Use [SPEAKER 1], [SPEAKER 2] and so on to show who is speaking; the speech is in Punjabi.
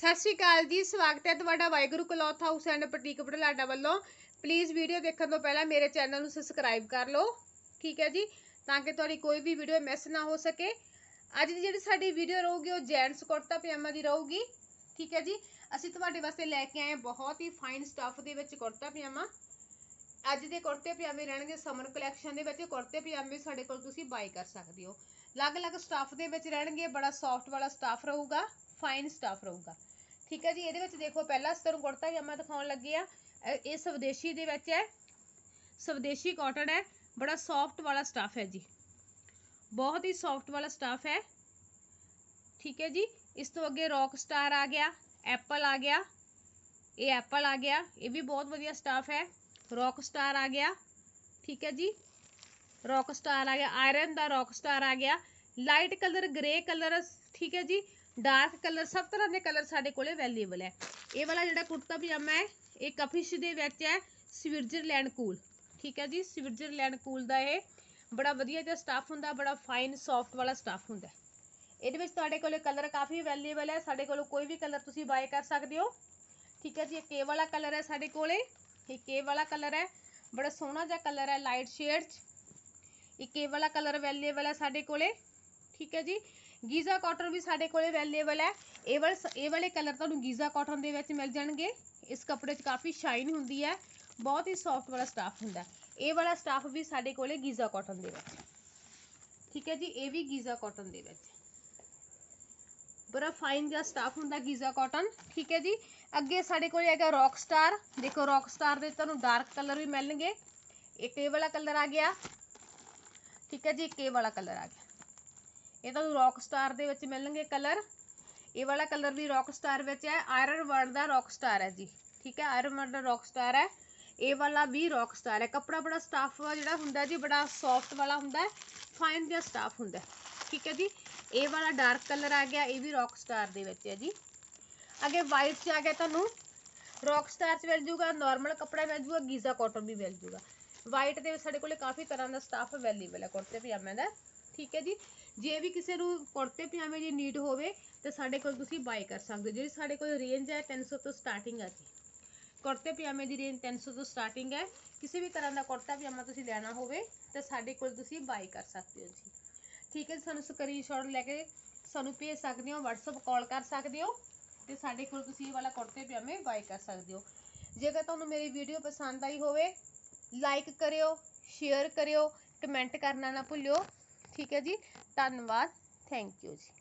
[SPEAKER 1] ਸਤਿ ਸ਼੍ਰੀ ਅਕਾਲ ਜੀ, ਸਵਾਗਤ ਹੈ ਤੁਹਾਡਾ Waheguru cloth house and boutique Budhlada ਵੱਲੋਂ। ਪਲੀਜ਼ ਵੀਡੀਓ ਦੇਖਣ ਤੋਂ ਪਹਿਲਾਂ ਮੇਰੇ ਚੈਨਲ ਨੂੰ ਸਬਸਕ੍ਰਾਈਬ ਕਰ ਲਓ, ਠੀਕ ਹੈ ਜੀ? ਤਾਂ ਕਿ ਤੁਹਾਡੀ ਕੋਈ ਵੀ ਵੀਡੀਓ ਮਿਸ ਨਾ ਹੋ ਸਕੇ। ਅੱਜ ਦੀ ਜਿਹੜੀ ਸਾਡੀ ਵੀਡੀਓ ਰਹੂਗੀ, ਉਹ ਜੈਂਟਸ ਕੁੜਤਾ ਪਜਾਮਾ ਦੀ ਰਹੂਗੀ, ਠੀਕ ਹੈ ਜੀ? ਅਸੀਂ ਤੁਹਾਡੇ ਵਾਸਤੇ ਲੈ ਕੇ ਆਏ ਹਾਂ ਬਹੁਤ ਹੀ ਫਾਈਨ ਸਟੱਫ ਦੇ ਵਿੱਚ ਕੁੜਤਾ ਪਜਾਮਾ। ਅੱਜ ਦੇ ਕੁੜਤੇ ਪਜਾਮੇ ਰਹਿਣਗੇ ਸਮਰ ਕਲੈਕਸ਼ਨ ਦੇ ਵਿੱਚ। ਕੁੜਤੇ ਪਜਾਮੇ ਸਾਡੇ ਕੋਲ ਤੁਸੀਂ ਬਾਈ ਕਰ ਸਕਦੇ ਹੋ। ਅਲੱਗ-ਅਲੱਗ ਸਟੱਫ ਦੇ ਵਿੱਚ ਰਹਿਣਗੇ, ਬੜਾ ਸੌਫਟ ਵਾਲਾ ਸਟੱਫ ਰਹੂਗਾ। ਫਾਈਨ ਸਟੱਫ ਰਹੂਗਾ। ਠੀਕ ਹੈ ਜੀ, ਇਹਦੇ ਵਿੱਚ ਦੇਖੋ, ਪਹਿਲਾਂ ਅਸੀਂ ਤੁਹਾਨੂੰ ਕੁੜਤਾ ਪਜਾਮਾ ਦਿਖਾਉਣ ਲੱਗੇ ਆ ਇਹ- ਇਹ ਸਵਦੇਸ਼ੀ ਦੇ ਵਿੱਚ ਹੈ। ਸਵਦੇਸ਼ੀ ਕਾਟਨ ਹੈ। ਬੜਾ ਸੌਫਟ ਵਾਲਾ ਸਟੱਫ ਹੈ ਜੀ। ਬਹੁਤ ਹੀ ਸੌਫਟ ਵਾਲਾ ਸਟੱਫ ਹੈ। ਠੀਕ ਹੈ ਜੀ, ਇਸ ਤੋਂ ਅੱਗੇ ਰੌਕ ਸਟਾਰ ਆ ਗਿਆ ਐਪਲ ਆ ਗਿਆ। ਇਹ ਐਪਲ ਆ ਗਿਆ, ਇਹ ਵੀ ਬਹੁਤ ਵਧੀਆ ਸਟੱਫ ਹੈ। ਰੌਕ ਸਟਾਰ ਆ ਗਿਆ। ਠੀਕ ਹੈ ਜੀ ਰੌਕ ਸਟਾਰ ਆ ਗਿਆ। ਆਇਰਨ ਦਾ ਰੌਕ ਸਟਾਰ ਆ ਗਿਆ। ਲਾਈਟ ਕਲਰ ਗ੍ਰੇ ਕਲਰ ਠੀਕ ਹੈ ਜੀ। ਡਾਰਕ ਕਲਰ ਸਭ ਤਰ੍ਹਾਂ ਦੇ ਕਲਰ ਸਾਡੇ ਕੋਲੇ ਅਵੇਲੇਬਲ ਹੈ। ਇਹ ਵਾਲਾ ਜਿਹੜਾ ਕੁੜਤਾ ਪਜਾਮਾ ਹੈ, ਇਹ ਕਫਿਸ਼ ਦੇ ਵਿੱਚ ਹੈ, ਸਵਿਟਜ਼ਰਲੈਂਡ ਕੂਲ। ਠੀਕ ਹੈ ਜੀ, ਸਵਿਟਜ਼ਰਲੈਂਡ ਕੂਲ ਦਾ ਇਹ ਬੜਾ ਵਧੀਆ ਜਿਹਾ ਸਟਾਫ ਹੁੰਦਾ, ਬੜਾ ਫਾਈਨ ਸੌਫਟ ਵਾਲਾ ਸਟਾਫ ਹੁੰਦਾ ਇਹਦੇ ਵਿੱਚ ਤੁਹਾਡੇ ਕੋਲੇ ਕਲਰ ਕਾਫੀ ਅਵੇਲੇਬਲ ਹੈ, ਸਾਡੇ ਕੋਲ ਕੋਈ ਵੀ ਕਲਰ ਤੁਸੀਂ ਬਾਏ ਕਰ ਸਕਦੇ ਹੋ। ਠੀਕ ਹੈ ਜੀ, ਇਹ ਕੇ ਵਾਲਾ ਕਲਰ ਹੈ ਸਾਡੇ ਕੋਲੇ। ਇਹ ਕੇ ਵਾਲਾ ਕਲਰ ਹੈ, ਬੜਾ ਸੋਹਣਾ ਜਿਹਾ ਕਲਰ ਹੈ ਲਾਈਟ ਸ਼ੇਡ 'ਚ ਇਹ ਕੇ ਵਾਲਾ ਕਲਰ ਅਵੇਲੇਬਲ ਹੈ ਸਾਡੇ ਕੋਲੇ। ਠੀਕ ਹੈ ਜੀ। ਗੀਜ਼ਾ ਕਾਟਨ ਵੀ ਸਾਡੇ ਕੋਲੇ ਅਵੇਲੇਬਲ ਹੈ। ਇਹ ਵਾਲੇ ਇਹ ਵਾਲੇ ਕਲਰ ਤੁਹਾਨੂੰ ਗੀਜ਼ਾ ਕਾਟਨ ਦੇ ਵਿੱਚ ਮਿਲ ਜਾਣਗੇ। ਇਸ ਕੱਪੜੇ 'ਚ ਕਾਫੀ ਸ਼ਾਈਨ ਹੁੰਦੀ ਹੈ। ਬਹੁਤ ਹੀ ਸੌਫਟ ਵਾਲਾ ਸਟਾਫ ਹੁੰਦਾ ਇਹ ਵਾਲਾ ਸਟਾਫ ਵੀ ਸਾਡੇ ਕੋਲੇ ਗੀਜ਼ਾ ਕਾਟਨ ਦੇ ਵਿੱਚ। ਠੀਕ ਹੈ ਜੀ, ਇਹ ਵੀ ਗੀਜ਼ਾ ਕਾਟਨ ਦੇ ਵਿੱਚ। ਬੜਾ ਫਾਈਨ ਜਿਹਾ ਸਟਾਫ ਹੁੰਦਾ ਗੀਜ਼ਾ ਕਾਟਨ ਠੀਕ ਹੈ ਜੀ, ਅੱਗੇ ਸਾਡੇ ਕੋਲ ਹੈਗਾ ਰੌਕ ਸਟਾਰ ਦੇਖੋ ਰੌਕ ਸਟਾਰ ਦੇ ਤੁਹਾਨੂੰ ਡਾਰਕ ਕਲਰ ਵੀ ਮਿਲਣਗੇ। ਇੱਕ ਇਹ ਵਾਲਾ ਕਲਰ ਆ ਗਿਆ। ਠੀਕ ਹੈ ਜੀ, ਇੱਕ ਇਹ ਵਾਲਾ ਕਲਰ ਆ ਗਿਆ। ਇਹ ਤੁਹਾਨੂੰ ਰੌਕ ਸਟਾਰ ਦੇ ਵਿੱਚ ਮਿਲਣਗੇ ਕਲਰ ਇਹ ਵਾਲਾ ਕਲਰ ਵੀ ਰੌਕ ਸਟਾਰ ਵਿੱਚ ਹੈ। ਆਇਰਨ ਵਰਡ ਦਾ ਰੌਕ ਸਟਾਰ ਹੈ ਜੀ। ਠੀਕ ਹੈ ਆਇਰਨ ਵਰਡ ਦਾ ਰੌਕ ਸਟਾਰ ਹੈ। ਇਹ ਵਾਲਾ ਵੀ ਰੌਕ ਸਟਾਰ ਹੈ। ਕੱਪੜਾ ਬੜਾ ਸਟਾਫ ਜਿਹੜਾ ਹੁੰਦਾ ਜੀ, ਬੜਾ ਸੌਫਟ ਵਾਲਾ ਹੁੰਦਾ ਹੈ। ਫਾਈਨ ਜਿਹਾ ਸਟਾਫ ਹੁੰਦਾ ਠੀਕ ਹੈ ਜੀ। ਇਹ ਵਾਲਾ ਡਾਰਕ ਕਲਰ ਆ ਗਿਆ। ਇਹ ਵੀ ਰੌਕ ਸਟਾਰ ਦੇ ਵਿੱਚ ਹੈ ਜੀ। ਅੱਗੇ ਵਾਈਟ 'ਚ ਆ ਗਿਆ ਤੁਹਾਨੂੰ। ਰੌਕ ਸਟਾਰ 'ਚ ਮਿਲ ਜੂਗਾ ਨਾਰਮਲ ਕੱਪੜਾ ਮਿਲ ਜੂਗਾ ਗੀਜ਼ਾ ਕਾਟਨ ਵੀ ਮਿਲ ਜੂਗਾ। ਵਾਈਟ ਦੇ ਸਾਡੇ ਕੋਲੇ ਕਾਫੀ ਤਰ੍ਹਾਂ ਦਾ ਸਟਾਫ ਅਵੇਲੇਬਲ ਹੈ। ਕੁੜਤੇ ਪਜਾਮੇ ਦਾ। ਠੀਕ ਹੈ ਜੀ। ਜੇ ਵੀ ਕਿਸੇ ਨੂੰ ਕੁੜਤੇ ਪਜਾਮੇ ਦੀ ਨੀਡ ਹੋਵੇ ਤਾਂ ਸਾਡੇ ਕੋਲ ਤੁਸੀਂ ਬਾਈ ਕਰ ਸਕਦੇ ਹੋ। ਜਿਹੜੀ ਸਾਡੇ ਕੋਲ ਰੇਂਜ ਹੈ 300 ਤੋਂ ਸਟਾਰਟਿੰਗ ਹੈ ਜੀ। ਕੁੜਤੇ ਪਜਾਮੇ ਦੀ ਰੇਂਜ 300 ਤੋਂ ਸਟਾਰਟਿੰਗ ਹੈ। ਕਿਸੇ ਵੀ ਤਰ੍ਹਾਂ ਦਾ ਕੁੜਤਾ ਪਜਾਮਾ ਤੁਸੀਂ ਲੈਣਾ ਹੋਵੇ ਤਾਂ ਸਾਡੇ ਕੋਲ ਤੁਸੀਂ ਬਾਈ ਕਰ ਸਕਦੇ ਹੋ ਜੀ। ਠੀਕ ਹੈ ਜੀ, ਸਾਨੂੰ ਸਕਰੀਨਸ਼ਾਟ ਲੈ ਕੇ ਸਾਨੂੰ ਭੇਜ ਸਕਦੇ ਹੋ WhatsApp ਕਾਲ ਕਰ ਸਕਦੇ ਹੋ ਤੇ ਸਾਡੇ ਕੋਲ ਤੁਸੀਂ ਇਹ ਵਾਲਾ ਕੁੜਤੇ ਪਜਾਮੇ ਬਾਈ ਕਰ ਸਕਦੇ ਹੋ। ਜੇਕਰ ਤੁਹਾਨੂੰ ਮੇਰੀ ਵੀਡੀਓ ਪਸੰਦ ਆਈ ਹੋਵੇ ਲਾਈਕ ਕਰਿਓ ਸ਼ੇਅਰ ਕਰਿਓ ਕਮੈਂਟ ਕਰਨਾ ਨਾ ਭੁੱਲਿਓ। ਠੀਕ ਹੈ ਜੀ ਧੰਨਵਾਦ ਥੈਂਕ ਯੂ ਜੀ।